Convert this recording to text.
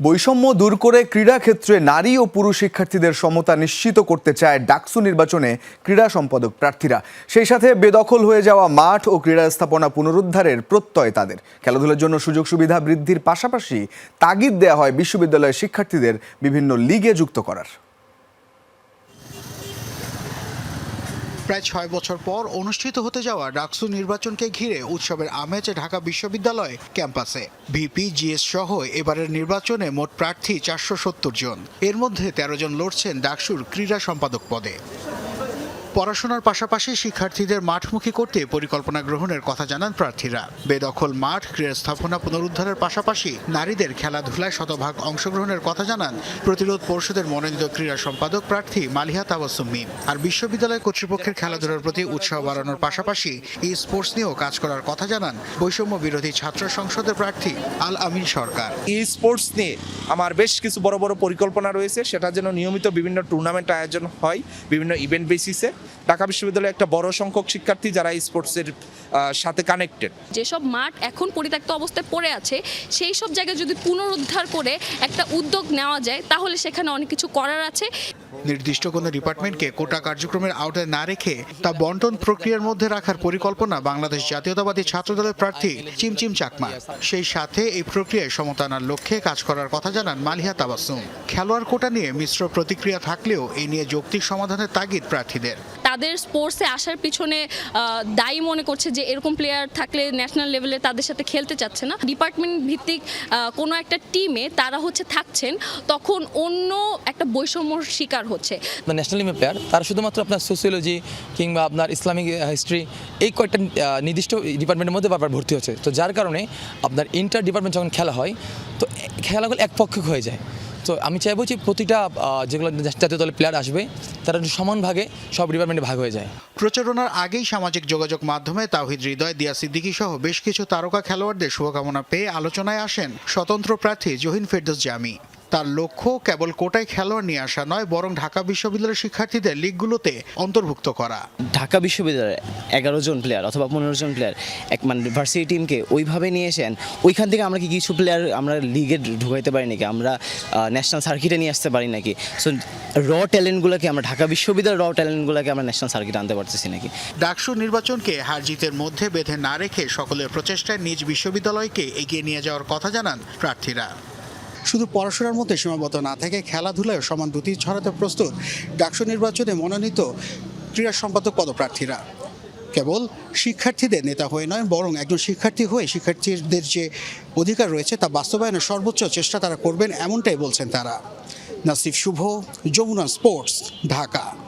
বৈষম্য দূর করে ক্রীড়া ক্ষেত্রে নারী ও পুরুষ শিক্ষার্থীদের সমতা নিশ্চিত করতে চায় ডাকসু নির্বাচনে ক্রীড়া সম্পাদক প্রার্থীরা। সেই সাথে বেদখল হয়ে যাওয়া মাঠ ও ক্রীড়া স্থাপনা পুনরুদ্ধারের প্রত্যয় তাদের। খেলাধুলার জন্য সুযোগ সুবিধা বৃদ্ধির পাশাপাশি তাগিদ দেওয়া হয় বিশ্ববিদ্যালয়ের শিক্ষার্থীদের বিভিন্ন লিগে যুক্ত করার। প্রায় ছয় বছর পর অনুষ্ঠিত হতে যাওয়া ডাকসু নির্বাচনকে ঘিরে উৎসবের আমেজ ঢাকা বিশ্ববিদ্যালয় ক্যাম্পাসে। ভিপি, জিএস সহ এবারের নির্বাচনে মোট প্রার্থী চারশো সত্তর জন। এর মধ্যে তেরো জন লড়ছেন ডাকসুর ক্রীড়া সম্পাদক পদে। পড়াশোনার পাশাপাশি শিক্ষার্থীদের মাঠমুখী করতে পরিকল্পনা গ্রহণের কথা জানান প্রার্থীরা। বেদখল মাঠ, ক্রীড়া স্থাপনা পুনরুদ্ধারের পাশাপাশি নারীদের খেলাধুলায় শতভাগ অংশগ্রহণের কথা জানান প্রতিরোধ পরিষদের মনোনীত ক্রীড়া সম্পাদক প্রার্থী মালিহা তাবাসুম মিম আর বিশ্ববিদ্যালয় কর্তৃপক্ষের খেলাধুলার প্রতি উৎসাহ বাড়ানোর পাশাপাশি ই স্পোর্টস নিয়েও কাজ করার কথা জানান বৈষম্য বিরোধী ছাত্র সংসদের প্রার্থী আল আমিন সরকার। ই স্পোর্টস নিয়ে আমার বেশ কিছু বড় বড় পরিকল্পনা রয়েছে, সেটা যেন নিয়মিত বিভিন্ন টুর্নামেন্ট আয়োজন হয়, বিভিন্ন ইভেন্ট বেসিসে ঢাকা বিশ্ববিদ্যালয়ে একটা বড় সংখ্যক শিক্ষার্থী যারা স্পোর্টসের সাথে কানেক্টেড যেসব মাঠ এখন পরিত্যক্ত অবস্থায় পড়ে আছে সেই সব জায়গায় যদি পুনরুদ্ধার করে একটা উদ্যোগ নেওয়া যায় তাহলে সেখানে অনেক কিছু করার আছে। নির্দিষ্ট কোনো ডিপার্টমেন্টকে কোটা কার্যক্রমের আওতায় না রেখে তা বন্টন প্রক্রিয়ার মধ্যে রাখার পরিকল্পনা বাংলাদেশ জাতীয়তাবাদী ছাত্রদলের প্রার্থী চিমচিম চাকমা। সেই সাথে এই প্রক্রিয়ায় সমতা আনার লক্ষ্যে কাজ করার কথা জানান মালিহা তাবাসুম খেলোয়াড় কোটা নিয়ে মিশ্র প্রতিক্রিয়া থাকলেও এ নিয়ে যৌক্তিক সমাধানের তাগিদ প্রার্থীদের। তাদের স্পোর্টসে আসার পিছনে দায়ী মনে করছে যে এরকম প্লেয়ার থাকলে ন্যাশনাল লেভেলে তাদের সাথে খেলতে চাচ্ছে না। ডিপার্টমেন্ট ভিত্তিক কোনো একটা টিমে তারা হচ্ছে থাকছেন, তখন অন্য একটা বৈষম্যর শিকার হচ্ছে। ন্যাশনাল টিমের প্লেয়ার তারা শুধুমাত্র আপনার সোসিওলজি কিংবা আপনার ইসলামিক হিস্ট্রি এই কয়েকটা নির্দিষ্ট ডিপার্টমেন্টের মধ্যে বারবার ভর্তি হচ্ছে। তো যার কারণে আপনার ইন্টার ডিপার্টমেন্ট যখন খেলা হয়, তো খেলাগুলো একপক্ষক হয়ে যায়। তো আমি চাইব যে প্রতিটা যেগুলো জাতীয় দলের প্লেয়ার আসবে, তারা সমান ভাগে সব ডিপার্টমেন্টে ভাগ হয়ে যায়। প্রচারণার আগেই সামাজিক যোগাযোগ মাধ্যমে তাওহিদ হৃদয়, দিয়া সিদ্দিকী সহ বেশ কিছু তারকা খেলোয়াড়দের শুভকামনা পেয়ে আলোচনায় আসেন স্বতন্ত্র প্রার্থী জহিন ফেরদোস জামি। তার লক্ষ্য কেবল কোটায় খেলোয়াড় নিয়ে আসা নয় বরং ঢাকা বিশ্ববিদ্যালয়ের শিক্ষার্থীদের লিগগুলোতে অন্তর্ভুক্ত করা। ঢাকা বিশ্ববিদ্যালয়ের এগারো জন প্লেয়ার অথবা পনেরো জন প্লেয়ার এক মানে ভার্সিটি টিমকে ওইভাবে নিয়ে এসেন ওইখান থেকে আমরা কি কিছু প্লেয়ার আমরা লিগে ঢুকাইতে পারি নাকি? আমরা ন্যাশনাল সার্কিটে নিয়ে আসতে পারি নাকি? সো র ট্যালেন্টগুলোকে আমরা ঢাকা বিশ্ববিদ্যালয়ের র ট্যালেন্টগুলোকে আমরা ন্যাশনাল সার্কিটে আনতে পারতেছি নাকি? ডাকসু নির্বাচনকে হার জিতের মধ্যে বেঁধে না রেখে সকলের প্রচেষ্টায় নিজ বিশ্ববিদ্যালয়কে এগিয়ে নিয়ে যাওয়ার কথা জানান প্রার্থীরা। শুধু পড়াশোনার মধ্যে সীমাবদ্ধ না থেকে খেলাধুলায় সমান দুটি ছড়াতে প্রস্তুত ডাকসু নির্বাচনে মনোনীত ক্রীড়া সম্পাদক পদপ্রার্থীরা। কেবল শিক্ষার্থীদের নেতা হয়ে নয়, বরং একজন শিক্ষার্থী হয়ে শিক্ষার্থীদের যে অধিকার রয়েছে তা বাস্তবায়নের সর্বোচ্চ চেষ্টা তারা করবেন এমনটাই বলছেন তারা। নাসিফ শুভ, যমুনা স্পোর্টস, ঢাকা।